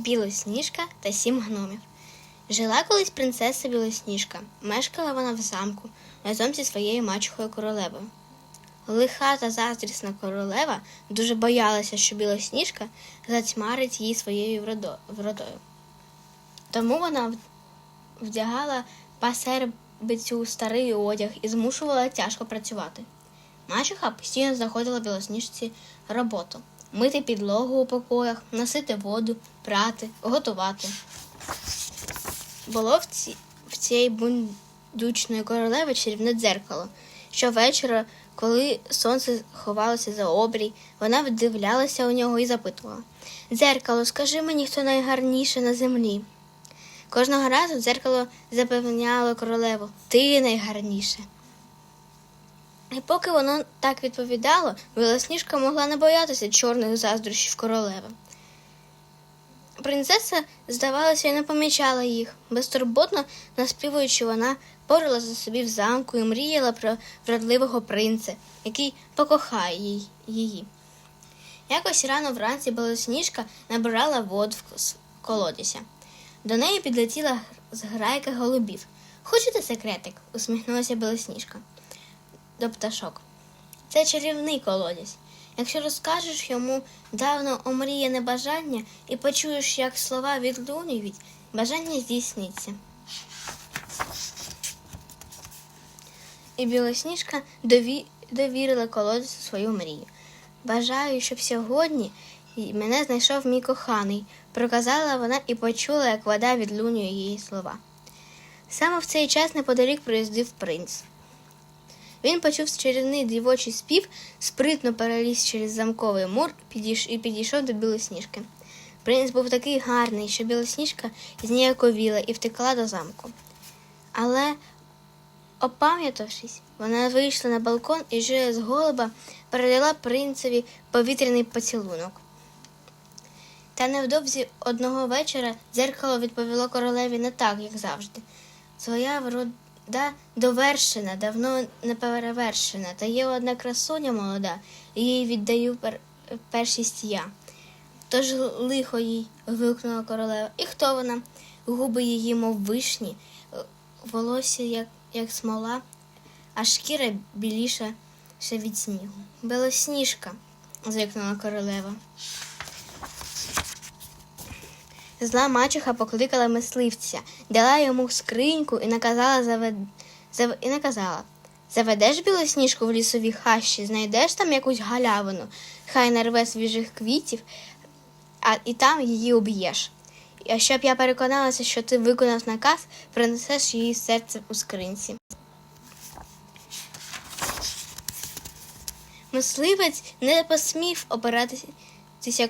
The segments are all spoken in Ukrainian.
Білосніжка та сім гномів. Жила колись принцеса Білосніжка. Мешкала вона в замку разом зі своєю мачухою королевою. Лиха та заздрісна королева дуже боялася, що Білосніжка затьмарить її своєю вродою. Тому вона вдягала пасербицю старий одяг і змушувала тяжко працювати. Мачуха постійно знаходила білосніжці роботу мити підлогу у покоях, носити воду, прати, готувати. Було в, ці, в цієї бундючної королеви чарівне дзеркало. Щовечора, коли сонце ховалося за обрій, вона вдивлялася у нього і запитувала Дзеркало, скажи мені, хто найгарніше на землі. Кожного разу дзеркало запевняло королеву Ти найгарніше. І поки воно так відповідало, Білосніжка могла не боятися чорних заздрощів королеви. Принцеса, здавалося, і не помічала їх. Безтурботно наспівуючи, вона порила за собі в замку і мріяла про вродливого принца, який покохає її. Якось рано вранці Білосніжка набирала воду в колодязя. До неї підлетіла гр- зграйка голубів. Хочете секретик? усміхнулася Білосніжка до пташок. Це чарівний колодязь. Якщо розкажеш йому давно омріяне бажання і почуєш, як слова відлунюють, бажання здійсниться. І Білосніжка дові... довірила колодязю свою мрію. Бажаю, щоб сьогодні мене знайшов мій коханий, проказала вона і почула, як вода відлунює її слова. Саме в цей час неподалік приїздив принц. Він почув чарівний дівочий спів, спритно переліз через замковий мур і підійшов до білосніжки. Принц був такий гарний, що білосніжка зніяковіла і втекла до замку. Але, опам'ятавшись, вона вийшла на балкон і вже з голуба передала принцеві повітряний поцілунок. Та невдовзі одного вечора дзеркало відповіло королеві не так, як завжди. Своя врода довершена, давно не перевершена, та є одна красуня молода, і їй віддаю пер... першість я. Тож лихо їй, вигукнула королева. І хто вона? Губи її, мов вишні, волосся, як, як смола, а шкіра біліша ще від снігу. Белосніжка, зикнула королева. Зла мачуха покликала мисливця, дала йому скриньку і наказала завед... зав... і наказала Заведеш білосніжку в лісовій хащі, знайдеш там якусь галявину, хай нарве свіжих квітів, а і там її уб'єш. А щоб я переконалася, що ти виконав наказ, принесеш її серце у скринці. Мисливець не посмів опиратися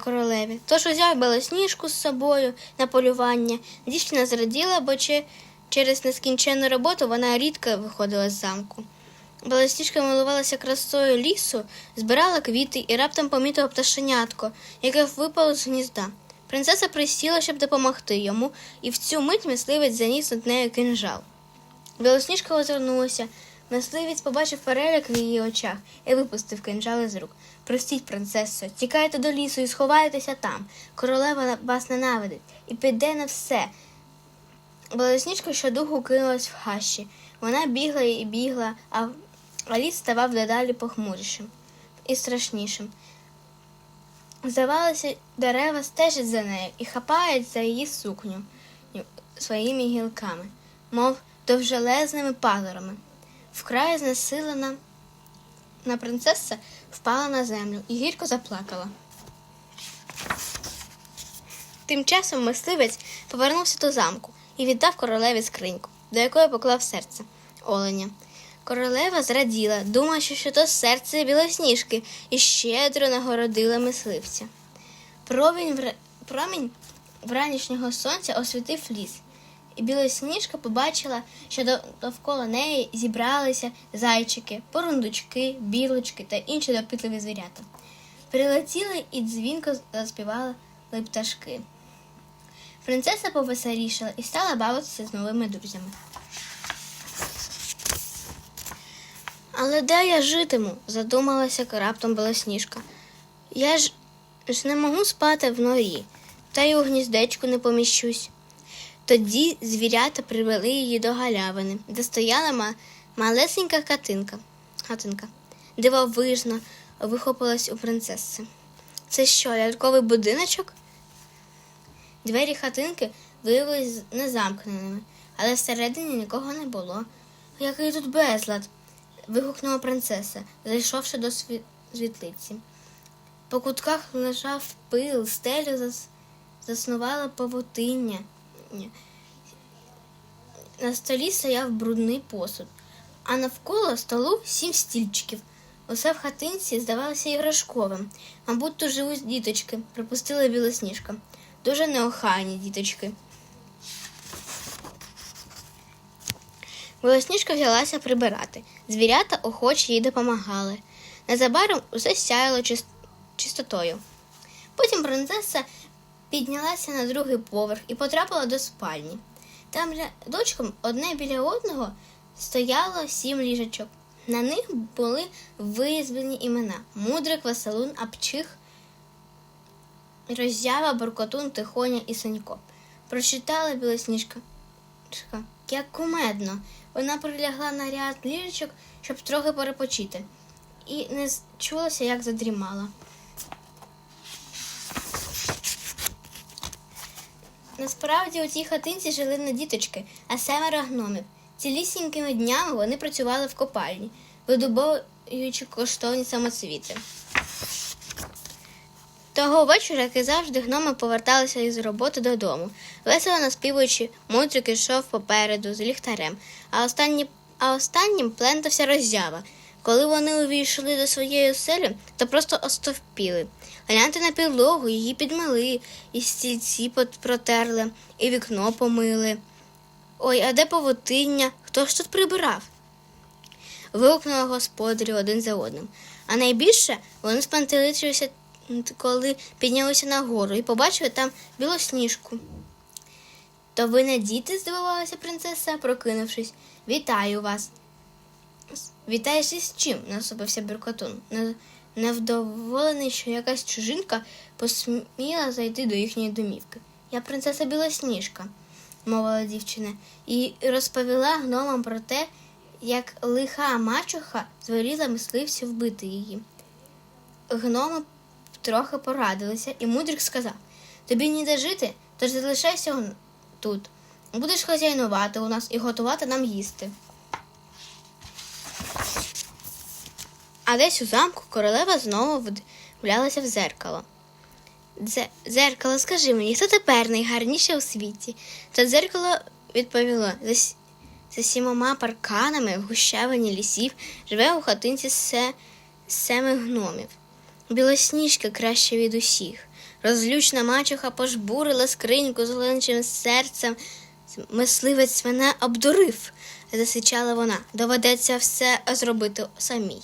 королеві, тож узяв білосніжку з собою на полювання. Дівчина зраділа, бо чи через нескінченну роботу вона рідко виходила з замку. Білосніжка милувалася красою лісу, збирала квіти і раптом помітила пташенятко, яке випало з гнізда. Принцеса присіла, щоб допомогти йому, і в цю мить мисливець заніс над нею кинжал. Білосніжка озирнулася. Мисливець побачив переляк в її очах і випустив кинджал із рук. Простіть, принцесо, тікайте до лісу і сховайтеся там. Королева вас ненавидить і піде на все. Білосніжка щодуху кинулась в хащі. Вона бігла і бігла, а, а ліс ставав дедалі похмурішим і страшнішим. Здавалося, дерева стежать за нею і хапають за її сукню своїми гілками, мов довжелезними пазурами. Вкрай знесилена на принцеса впала на землю і гірко заплакала. Тим часом мисливець повернувся до замку і віддав королеві скриньку, до якої поклав серце оленя. Королева зраділа, думаючи, що то серце білосніжки, і щедро нагородила мисливця. Промінь, вра... Промінь вранішнього сонця освітив ліс, і білосніжка побачила, що довкола неї зібралися зайчики, порундучки, білочки та інші допитливі звірята. Прилетіли і дзвінко заспівали пташки. Принцеса повеселішала і стала бавитися з новими друзями. Але де я житиму? задумалася раптом Білосніжка. Я ж, ж не можу спати в норі. та й у гніздечку не поміщусь. Тоді звірята привели її до галявини, де стояла ма- малесенька хатинка. хатинка. Дивовижно вихопилась у принцеси. Це що, ляльковий будиночок? Двері хатинки виявилися незамкненими, але всередині нікого не було. Який тут безлад. вигукнула принцеса, зайшовши до сві- світлиці. По кутках лежав пил, стелю зас... заснувала павутиння. Ні. На столі стояв брудний посуд, а навколо столу сім стільчиків. Усе в хатинці здавалося іграшковим. Мабуть, тут живуть діточки, припустила білосніжка. Дуже неохайні діточки. Білосніжка взялася прибирати. Звірята охоче їй допомагали. Незабаром усе сяяло чис- чистотою. Потім принцеса піднялася на другий поверх і потрапила до спальні. Там рядочком одне біля одного стояло сім ліжечок. На них були вирізблені імена Мудрик, Веселун, Апчих, Роззява, Буркотун, Тихоня і Сонько. Прочитала білосніжка. Як кумедно. Вона прилягла на ряд ліжечок, щоб трохи перепочити, і не чулася, як задрімала. Насправді у цій хатинці жили не діточки, а семеро гномів. Цілісінькими днями вони працювали в копальні, видобуючи коштовні самоцвіти. Того вечора, як і завжди, гноми поверталися із роботи додому, весело наспівуючи, мудрик йшов попереду з ліхтарем, а, останні, а останнім плентався роззява. Коли вони увійшли до своєї оселі, то просто остовпіли. Гляньте на підлогу, її підмили, і стільці протерли, і вікно помили. Ой, а де павутиння? Хто ж тут прибирав? вигукнули господарі один за одним. А найбільше вони спантеличилися, коли піднялися нагору і побачили там білосніжку. То ви не діти? здивувалася принцеса, прокинувшись. Вітаю вас. Вітаєш із чим? насупився Біркотун, невдоволений, що якась чужинка посміла зайти до їхньої домівки. Я принцеса Білосніжка, мовила дівчина, і розповіла гномам про те, як лиха мачуха звеліла мисливцю вбити її. Гноми трохи порадилися, і мудрик сказав: Тобі ніде жити, тож залишайся тут. Будеш хазяйнувати у нас і готувати нам їсти. А десь у замку королева знову вдивлялася в зеркало. Дзе- Дзеркало, скажи мені, хто тепер найгарніше у світі? Та дзеркало відповіло за, за сімома парканами в гущавині лісів живе у хатинці се, семи гномів. Білосніжка краще від усіх. Розлючна мачуха пожбурила скриньку з оленчим серцем. Мисливець мене обдурив, засичала вона. Доведеться все зробити самій.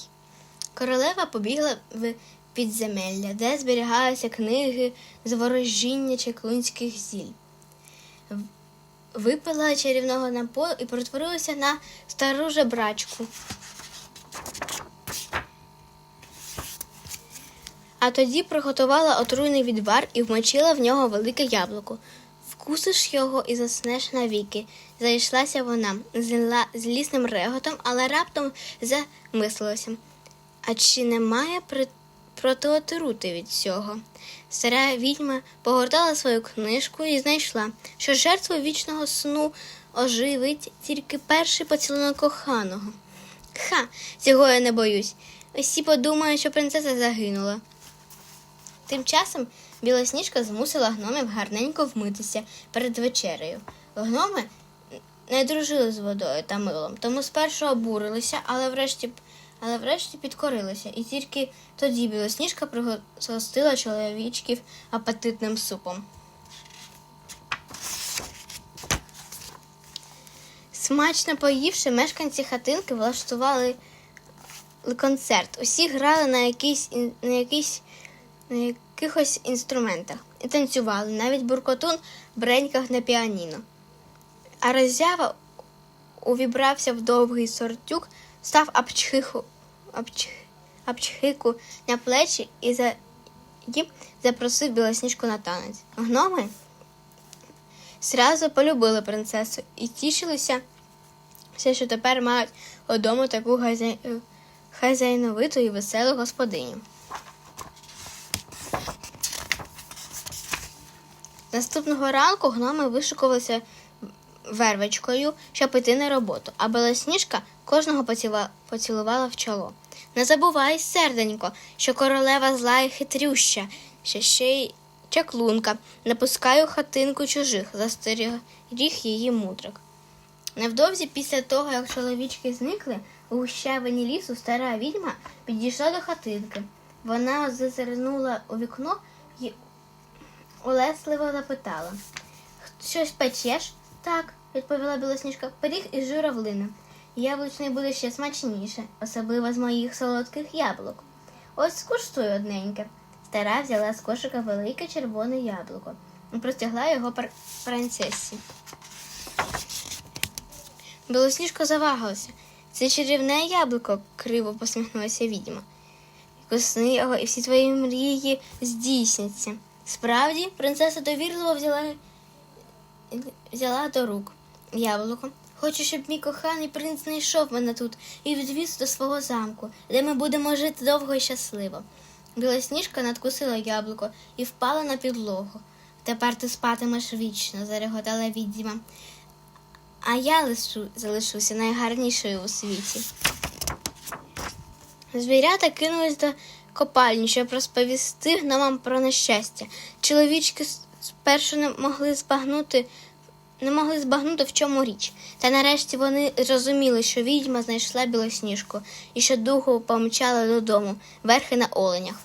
Королева побігла в підземелля, де зберігалися книги з ворожіння чеклунських зіль. Випила чарівного напою і перетворилася на стару жебрачку. А тоді приготувала отруйний відвар і вмочила в нього велике яблуко. Вкусиш його і заснеш навіки. Зайшлася вона зла, злісним реготом, але раптом замислилася. А чи немає при... протиотрути від цього? Стара відьма погортала свою книжку і знайшла, що жертву вічного сну оживить тільки перший поцілунок коханого. Ха, цього я не боюсь. Усі подумають, що принцеса загинула. Тим часом білосніжка змусила гномів гарненько вмитися перед вечерею. Гноми не дружили з водою та милом, тому спершу обурилися, але врешті, але врешті підкорилися, і тільки тоді білосніжка пригостила чоловічків апетитним супом. Смачно поївши, мешканці хатинки влаштували концерт. Усі грали на якийсь, на якийсь на якихось інструментах і танцювали, навіть буркотун бреньках на піаніно. А роззява увібрався в довгий сортюк, став апчхиху, апч, апчхику на плечі і, за, запросив білосніжку на танець. Гноми зразу полюбили принцесу і тішилися, все, що тепер мають удома таку хазяй... хазяйновиту і веселу господиню. Наступного ранку гноми вишикувалися вервичкою, щоб піти на роботу, а білосніжка кожного поцілувала в чоло. Не забувай, серденько, що королева зла і хитрюща, що ще й чаклунка, не пускай у хатинку чужих, застеріг її мудрик. Невдовзі після того, як чоловічки зникли, у гущавині лісу стара відьма підійшла до хатинки. Вона зазирнула у вікно і улесливо запитала. Щось печеш? Так, відповіла білосніжка. Пиріг із журавлиним. Яблучний буде ще смачніше, особливо з моїх солодких яблук. Ось скуштуй одненьке. Стара взяла з кошика велике червоне яблуко і простягла його пр- принцесі. Білосніжка завагалася. Це чарівне яблуко, криво посміхнулася відьма. Кусни його, і всі твої мрії здійсняться. Справді, принцеса довірливо взяла, взяла до рук яблуко. Хочу, щоб мій коханий принц знайшов мене тут і відвіз до свого замку, де ми будемо жити довго і щасливо. Білосніжка надкусила яблуко і впала на підлогу. Тепер ти спатимеш вічно, зареготала відьма. А я лишу, залишуся найгарнішою у світі. Звірята кинулись до копальні, щоб розповісти гномам про нещастя. Чоловічки спершу не могли збагнути, не могли збагнути, в чому річ. Та нарешті вони зрозуміли, що відьма знайшла білосніжку і що духу помчала додому, верхи на оленях.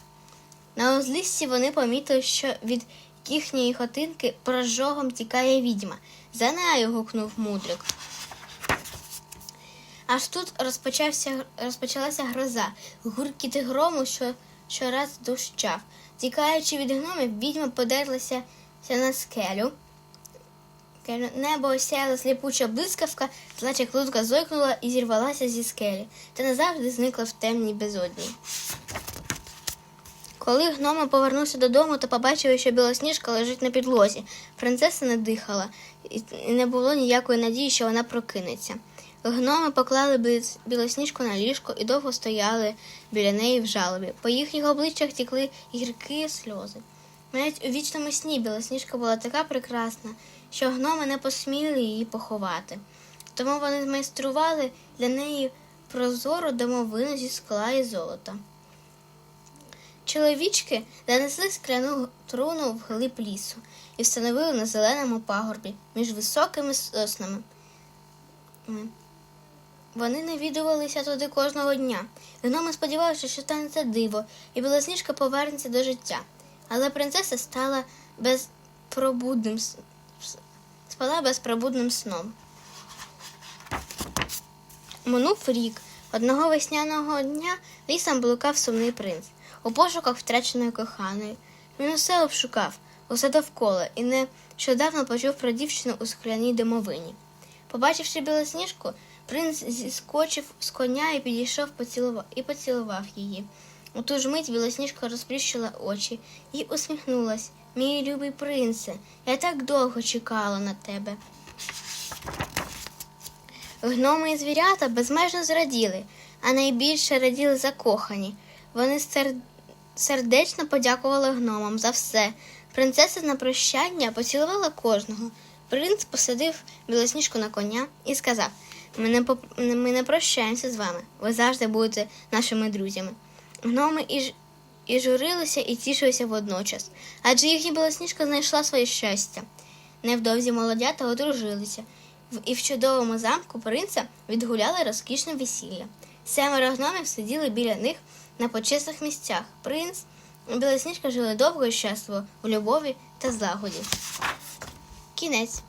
На узліссі вони помітили, що від їхньої хотинки прожогом тікає відьма. За нею гукнув мудрик. Аж тут розпочався, розпочалася гроза, гуркіт грому, що щораз дощав. Тікаючи від гномів, відьма подерлася на скелю. Небо осяяла сліпуча блискавка, зла чаклунка зойкнула і зірвалася зі скелі, та назавжди зникла в темній безодні. Коли гнома повернувся додому, то побачив, що білосніжка лежить на підлозі. Принцеса не дихала, і не було ніякої надії, що вона прокинеться. Гноми поклали білосніжку на ліжко і довго стояли біля неї в жалобі. По їхніх обличчях тікли гіркі сльози. Навіть у вічному сні білосніжка була така прекрасна, що гноми не посміли її поховати. Тому вони змайстрували для неї прозору домовину зі скла і золота. Чоловічки занесли скляну труну в глиб лісу і встановили на зеленому пагорбі між високими соснами. Вони навідувалися туди кожного дня. Гноми сподівалися, що станеться диво, і білосніжка повернеться до життя. Але принцеса стала безпробудним спала безпробудним сном. Минув рік. Одного весняного дня лісом блукав сумний принц у пошуках втраченої коханої. Він усе обшукав, усе довкола, і нещодавно почув про дівчину у скляній домовині. Побачивши білосніжку, принц зіскочив з коня і підійшов поцілував, і поцілував її. У ту ж мить білосніжка розплющила очі і усміхнулась. Мій любий принце, я так довго чекала на тебе. Гноми і звірята безмежно зраділи, а найбільше раділи закохані. Вони сердечно подякували гномам за все. Принцеса на прощання поцілувала кожного. Принц посадив білосніжку на коня і сказав: ми не, поп... ми не прощаємося з вами. Ви завжди будете нашими друзями. Гноми і, ж... і журилися, і тішилися водночас, адже їхня білосніжка знайшла своє щастя. Невдовзі молодята одружилися, і в чудовому замку принца відгуляли розкішне весілля. Семеро гномів сиділи біля них на почесних місцях. Принц і білосніжка жили довго і щасливо в любові та злагоді. Кінець.